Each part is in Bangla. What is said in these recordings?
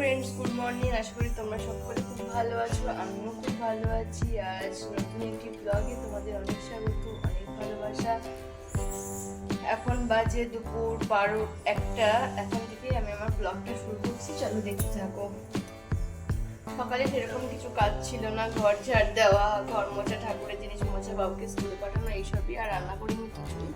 ফ্রেন্ডস গুড মর্নিং আশা করি তোমরা সকলে খুব ভালো আছো, আমিও খুব ভালো আছি। আজ নতুন একটি ব্লগে তোমাদের অনেক স্বাগত, অনেক ভালোবাসা। এখন বাজে দুপুর বারো একটা, এখন থেকে আমি আমার ব্লগটা শুরু করছি। চলো দেখতে থাকো। সকালে সেরকম কিছু কাজ ছিল না, ঘর ঝাড় দেওয়া, ঘর মোছা, ঠাকুরের জিনিস মোছা, বাবুকে স্কুলে পাঠানো, এইসবই, আর রান্না করিনি কিছুই।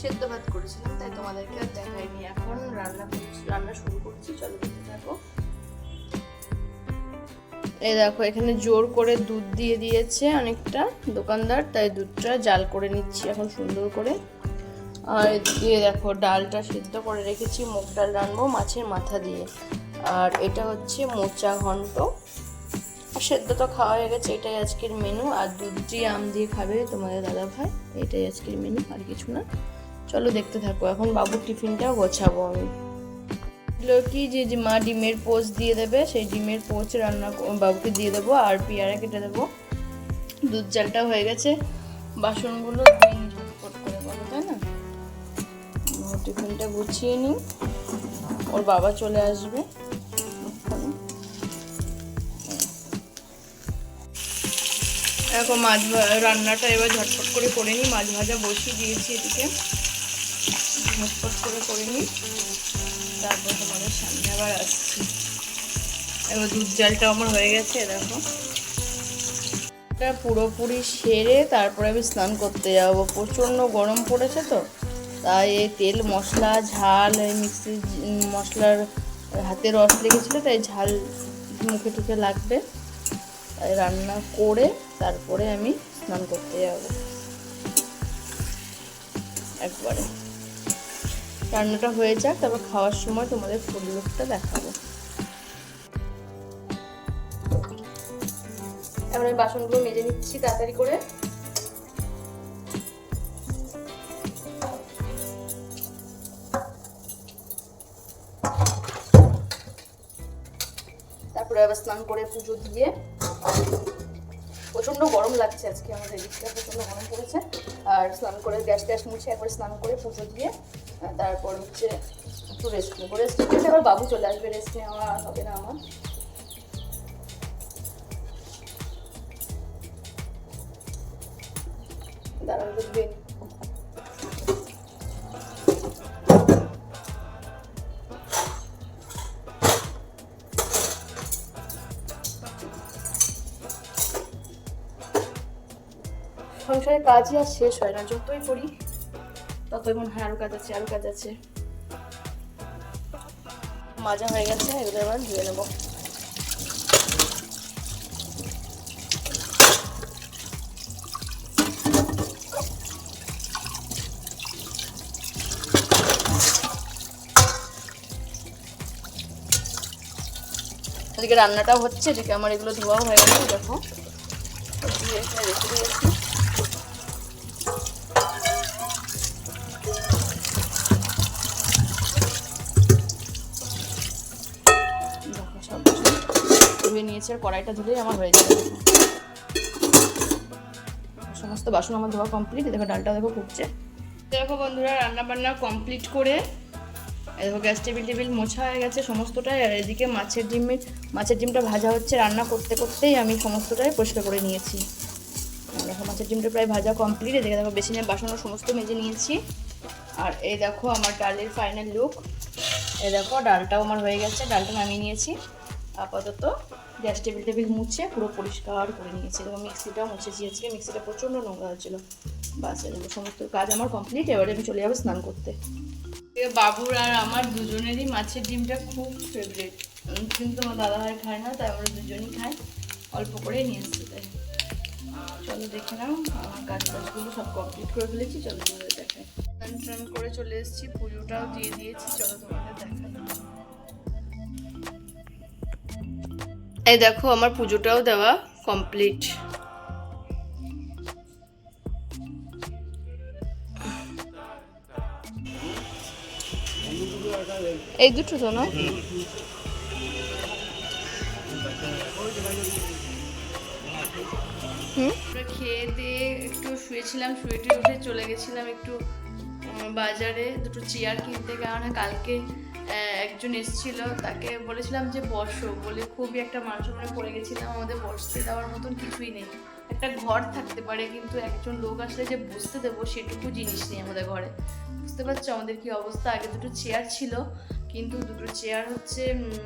সেদ্ধ ভাত করেছিলাম, তাই তোমাদেরকে আর দেখাইনি। এখন রান্না রান্না শুরু করছি। চলো দেখতে থাকো। এই দেখো, এখানে জোর করে দুধ দিয়ে দিয়েছে অনেকটা দোকানদার, তাই দুধটা জাল করে নিচ্ছি এখন সুন্দর করে। আর দিয়ে দেখো, ডালটা সিদ্ধ করে রেখেছি, মুগ ডাল রানবো মাছের মাথা দিয়ে। আর এটা হচ্ছে মোচা ঘন্ট। সেদ্ধ তো খাওয়া হয়ে গেছে, এটাই আজকের মেনু আর দুধ দিয়ে আম দিয়ে খাবে তোমাদের দাদা ভাই এটাই আজকের মেনু আর কিছু না। চলো দেখতে থাকো, এখন বাবুর টিফিনটাও গোছাবো আমি। কি যে মা ডিমের পোচ দিয়ে দেবে, সেই ডিমের পোচ রান্না বাবুকে দিয়ে দেবো আর পেয়ারা কেটে দেবো। দুধ জালটা হয়ে গেছে। বাসনগুলো তাই না? টিফিনটা গুছিয়ে নিই। ওর বাবা চলে আসবে। এখন মাছ রান্নাটা এবার ঝটপট করে করে নিই। মাছ ভাজা বসিয়ে দিয়েছি এদিকে। ঝটপট করে করে নিই। তারপর তোমাদের সামনে আবার আসছি। এবার দুধ জালটা আমার হয়ে গেছে দেখো। পুরোপুরি সেরে তারপরে আমি স্নান করতে যাব। প্রচণ্ড গরম পড়েছে তো, তাই এই তেল, মশলা, ঝাল, এই মিক্সি মশলার হাতে রস লেগেছিলো, তাই ঝাল মুখে টুকে লাগবে। তাই রান্না করে তারপরে আমি স্নান করতে যাব। একবারে। রান্নাটা হয়ে যাক, তারপর খাওয়ার সময় তোমাদের ফুল লুকটা দেখাবো। এবার আমি বাসনগুলো মেজে নিচ্ছি তাড়াতাড়ি করে। তারপরে আবার স্নান করে পুজো দিয়ে। প্রচণ্ড গরম লাগছে আজকে আমাদের, এদিকটা প্রচণ্ড গরম পড়েছে। আর স্নান করে, গ্যাস ট্যাস মুছে একবার স্নান করে পুজো দিয়ে তারপর হচ্ছে একটু রেস্ট নেব। রেস্ট নিতে আবার বাবু চলে আসবে রেস্ট নেওয়া হবে না আমার। সংসারের কাজই আর শেষ হয় না, যতই করি। ততই মনে হয় আরও কাজ আছে আরও কাজ আছে মাজা হয়ে গেছে, এগুলো এবার ধুয়ে নেব। রান্নাটাও হচ্ছে, এদিকে আমার এগুলো ধোয়াও হয়ে গেছে, দেখো। রেখে দিয়েছি। ধুয়ে নিয়েছি আর কড়াইটা ধুলেই আমার হয়ে যাবে। সমস্ত বাসন আমার ধোয়া কমপ্লিট দেখো ডালটা দেখো ফুটছে। দেখো বন্ধুরা রান্না বান্না কমপ্লিট করে দেখো গ্যাস টেবিল টেবিল মোছা হয়ে গেছে সমস্তটাই। আর এদিকে মাছের ডিমের মাছের ডিমটা ভাজা হচ্ছে। রান্না করতে করতেই আমি সমস্তটাই পরিষ্কার করে নিয়েছি। দেখো মাছের ডিমটা প্রায় ভাজা কমপ্লিট এদিকে দেখো বেসিনের বাসনও সমস্ত মেজে নিয়েছি। আর এই দেখো আমার ডালের ফাইনাল লুক এই দেখো, ডালটাও আমার হয়ে গেছে। ডালটা নামিয়ে নিয়েছি। আপাতত গ্যাস টেবিল টেবিল মুছে পুরো পরিষ্কার করে নিয়েছি এবং মিক্সিটাও মুছেছি আজকে মিক্সিটা প্রচণ্ড নোংরা হচ্ছিল বাস দেখো সমস্ত কাজ আমার কমপ্লিট এবারে আমি চলে যাব স্নান করতে। বাবুর আর আমার দুজনেরই মাছের ডিমটা খুব ফেভারিট কিন্তু আমার দাদা ভাই খায় না, তাই আমরা দুজনই খাই। অল্প করেই নিয়ে এসছি, তাই। চলো দেখে নাও আমার কাজ টাজগুলো সব কমপ্লিট করে ফেলেছি। চলো তোমাদের দেখাই। করে চলে এসেছি, পুজোটাও দিয়ে দিয়েছি। চলো তোমাদের দেখাই। এই দেখো, আমার পুজোটাও দেওয়া কমপ্লিট এই দুটো তো, না? হুম? খেয়ে দিয়ে একটু শুয়েছিলাম শুয়ে উঠে চলে গেছিলাম একটু বাজারে দুটো চেয়ার কিনতে। কারণ কালকে একজন এসেছিল, তাকে বলেছিলাম যে বসো, বলে খুবই একটা মানুষ মানে পড়ে গেছিলাম, আমাদের বসতে দেওয়ার মতন কিছুই নেই। একটা ঘর থাকতে পারে, কিন্তু একজন লোক আসলে যে বসতে দেবো সেটুকু জিনিস নেই আমাদের ঘরে। বুঝতে পারছ আমাদের কি অবস্থা? আগে দুটো চেয়ার ছিল, কিন্তু দুটো চেয়ার হচ্ছে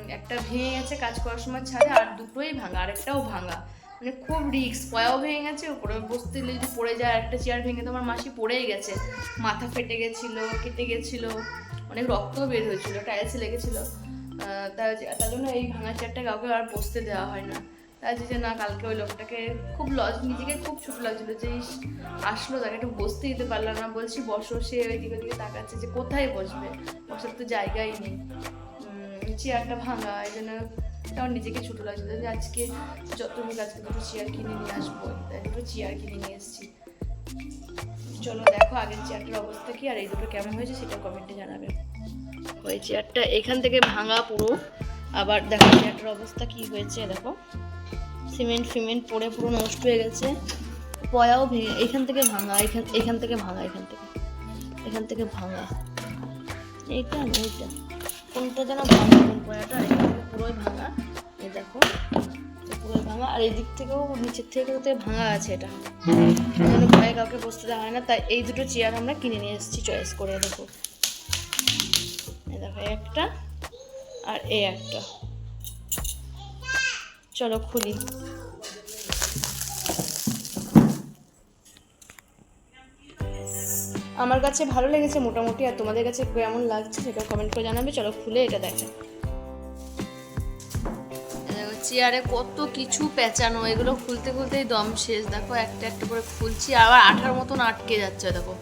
একটা ভেঙে গেছে কাজ করার সময় ছাড়ে আর দুটোই ভাঙা আরেকটাও ভাঙা। মানে খুব রিক্স পয়াও ভেঙে গেছে, উপরে বসতে গেলে যদি পড়ে যায় একটা চেয়ার ভেঙে তো আমার মাসি পড়েই গেছে। মাথা ফেটে গেছিল, কেটে গেছিল। অনেক রক্তও বের হয়েছিল টাইলসে লেগেছিল। তার তার জন্য এই ভাঙা চেয়ারটা কাউকে আর বসতে দেওয়া হয় না। তাই যে না, কালকে ওই লোকটাকে খুব লজ নিজেকে খুব ছোট লাগছিল যে আসলো, তাকে একটু বসতে দিতে পারলাম না। বলছি, বসো। সে ওইদিকে ওদিকে তাকাচ্ছে যে, কোথায় বসবে? বসার তো জায়গাই নেই। চেয়ারটা ভাঙা, এই জন্য তখন নিজেকে ছোট লাগছিল যে, আজকে যত হোক, আজকে দুটো চেয়ার কিনে নিয়ে আসব। তাই দুটো চেয়ার কিনে নিয়ে এসেছি। চলো, দেখো আগের চেয়ারটার অবস্থা কি, আর এই দুটো কেমন হয়েছে সেটা কমেন্টে জানাবে। ওই চেয়ারটা এখান থেকে ভাঙা পুরো। আবার দেখো চেয়ারটার অবস্থা কি হয়েছে দেখো। সিমেন্ট ফিমেন্ট পড়ে পুরো নষ্ট হয়ে গেছে। পয়াও ভেঙে এখান থেকে ভাঙা এখান এখান থেকে ভাঙা এখান থেকে। এখান থেকে ভাঙা। এইটা না এইটা। কোনটা যেন ভাঙা কোন পয়াটা? এখান থেকে পুরোই ভাঙা। এই দেখো পুরোই ভাঙা। আর এই দিক থেকেও নিচের থেকে তো ভাঙা আছে এটা। ভয়ে কাউকে বসতে দেওয়া হয় না। তাই এই দুটো চেয়ার আমরা কিনে নিয়ে এসেছি চয়েস করে দেখো। একটা আর এই একটা। চলো খুলি। আমার কাছে ভালো লেগেছে মোটামুটি, আর তোমাদের কাছে কেমন লাগছে সেটা কমেন্ট করে জানাবে। চলো খুলে এটা দেখো, চেয়ারে কত কিছু পেঁচানো, এগুলো খুলতে খুলতেই দম শেষ। দেখো, একটা একটা করে খুলছি, আবার আঠার মতন আটকে যাচ্ছে, দেখো।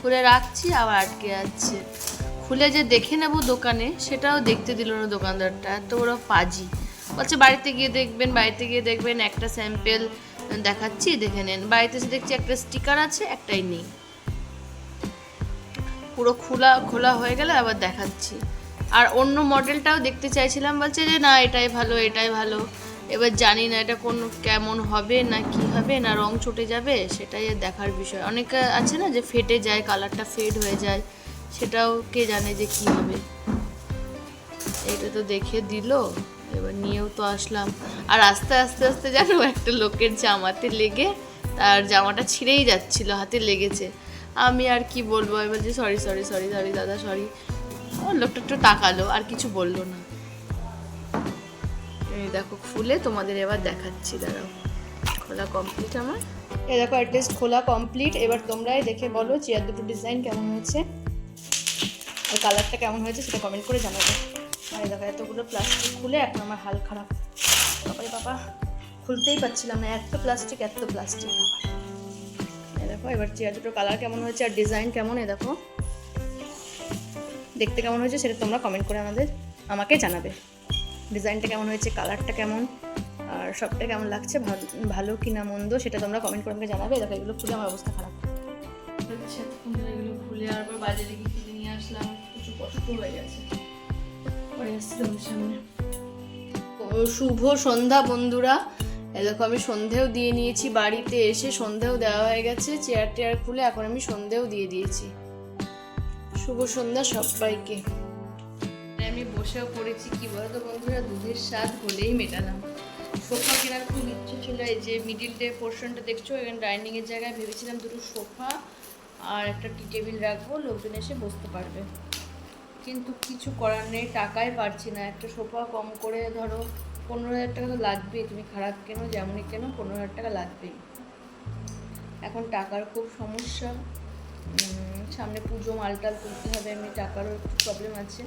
খুলে রাখছি, আবার আটকে যাচ্ছে। খুলে যে দেখে নেব দোকানে, সেটাও দেখতে দিল না দোকানদারটা। এত বড় পাজি বলছে, বাড়িতে গিয়ে দেখবেন, বাড়িতে গিয়ে দেখবেন, একটা স্যাম্পেল দেখাচ্ছি, দেখে নেন। বাড়িতে এসে দেখছি একটা স্টিকার আছে, একটাই নেই। পুরো খোলা খোলা হয়ে গেলে আবার দেখাচ্ছি। আর অন্য মডেলটাও দেখতে চাইছিলাম, বলছে যে, না, এটাই ভালো এটাই ভালো। এবার জানি না এটা কোন, কেমন হবে, না কি হবে, না রং চটে যাবে, সেটাই দেখার বিষয়। অনেকে আছে না যে, ফেটে যায় কালারটা ফেড হয়ে যায়। সেটাও কে জানে যে কি হবে। এটা তো দেখে দিল, এবার নিয়েও তো আসলাম। আর আস্তে আস্তে আস্তে জানো, একটা লোকের জামাতে লেগে তার জামাটা ছিঁড়েই যাচ্ছিল, হাতে লেগেছে। আমি আর কি বলব, আমি বলছি সরি সরি সরি সরি দাদা সরি লোকটা একটু তাকালো, আর কিছু বলল না। এই দেখো, খুলে তোমাদের এবার দেখাচ্ছি, দাঁড়াও। খোলা কমপ্লিট আমার। এই দেখো অ্যাটলিস্ট খোলা কমপ্লিট এবার তোমরাই দেখে বলো, চেয়ার দুটো ডিজাইন কেমন হয়েছে। আর কালারটা কেমন হয়েছে সেটা কমেন্ট করে জানাবে। আর এই দেখো, এতগুলো প্লাস্টিক খুলে এখন আমার হাল খারাপ। বাবারে বাবা, খুলতেই পারছিলাম না, এত প্লাস্টিক এত প্লাস্টিক এই দেখো, এবার চেয়ার দুটো কালার কেমন হয়েছে আর ডিজাইন কেমন, এ দেখো। দেখতে কেমন হয়েছে সেটা তোমরা কমেন্ট করে আমাদের, আমাকে জানাবে। ডিজাইনটা কেমন হয়েছে কালারটা কেমন, আর সবটা কেমন লাগছে, ভালো- কি না মন্দ সেটা তোমরা কমেন্ট করে আমাকে জানাবে। দেখো, এগুলো খুলে আমার অবস্থা খারাপ। এগুলো খুলে আর বাজারে কিনে নিয়ে আসলাম। কষ্ট হয়ে গেছে। পরে আসছি তোমার সামনে শুভ সন্ধ্যা বন্ধুরা। দেখো আমি সন্ধেও দিয়ে নিয়েছি বাড়িতে এসে সন্ধেও দেওয়া হয়ে গেছে। চেয়ার টেয়ার খুলে এখন আমি সন্ধেও দিয়ে দিয়েছি। শুভ সন্ধ্যা সবাইকে। আমি বসেও পড়েছি কি বলতো বন্ধুরা দুধের স্বাদ হলেই মেটালাম। সোফা কেনার খুব ইচ্ছে ছিল এই যে মিডিল ডে পোর্শনটা দেখছ এখানে ডাইনিং এর জায়গায় ভেবেছিলাম দুটো সোফা আর একটা টি টেবিল রাখব লোকজন এসে বসতে পারবে। কিন্তু কিছু করার নেই, টাকাই পারছি না। একটা সোফা কম করে ধরো, পনেরো হাজার টাকা তো লাগবেই। তুমি খারাপ কেন, যেমনই কেন, পনেরো হাজার টাকা লাগবেই। এখন টাকার খুব সমস্যা। সামনে পুজো, মালটাল তুলতে হবে, এমনি টাকারও একটু প্রবলেম আছে।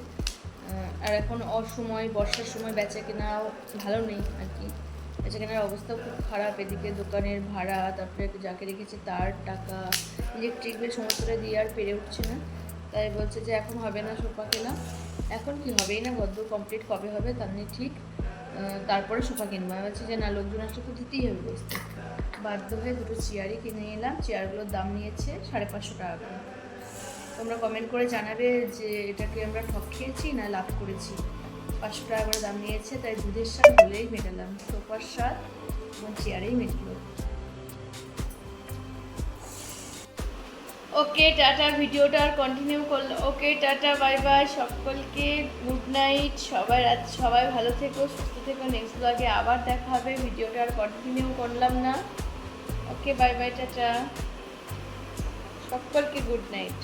আর এখন অসময়, বর্ষার সময় বেচা কেনাও ভালো নেই আর কি। বেচা কেনার অবস্থাও খুব খারাপ। এদিকে দোকানের ভাড়া, তারপরে যাকে রেখেছে তার টাকা ইলেকট্রিক বিল সমস্তটা দিয়ে আর পেরে উঠছে না। তাই বলছে যে এখন হবে না সোফা কেনা। এখন কি হবেই না বদ্ধ কমপ্লিট কবে হবে তার নিয়ে ঠিক। তারপরে সোফা কিনবো। আমি বলছি যে না, লোকজন আসলে তো দিতেই হবে বসতে বাধ্য হয়ে দুটো চেয়ারই কিনে নিলাম। চেয়ারগুলোর দাম নিয়েছে সাড়ে পাঁচশো টাকা করে। তোমরা কমেন্ট করে জানাবে যে এটাকে আমরা ঠক খেয়েছি না লাভ করেছি? পাঁচশো টাকা করে দাম নিয়েছে, তাই দুধের স্বাদ হলেই মেটালাম। সোফার স্বাদ এবং চেয়ারেই মেটলো। ওকে, টাটা, ভিডিওটা আর কন্টিনিউ করল। ওকে, টাটা বাই বাই সকলকে গুড নাইট সবাই রাত, সবাই ভালো থেকো, সুস্থ থেকো। নেক্সট ব্লগে আবার দেখা হবে, ভিডিওটা আর কন্টিনিউ করলাম না। Okay bye bye tata. সকলকে গুড নাইট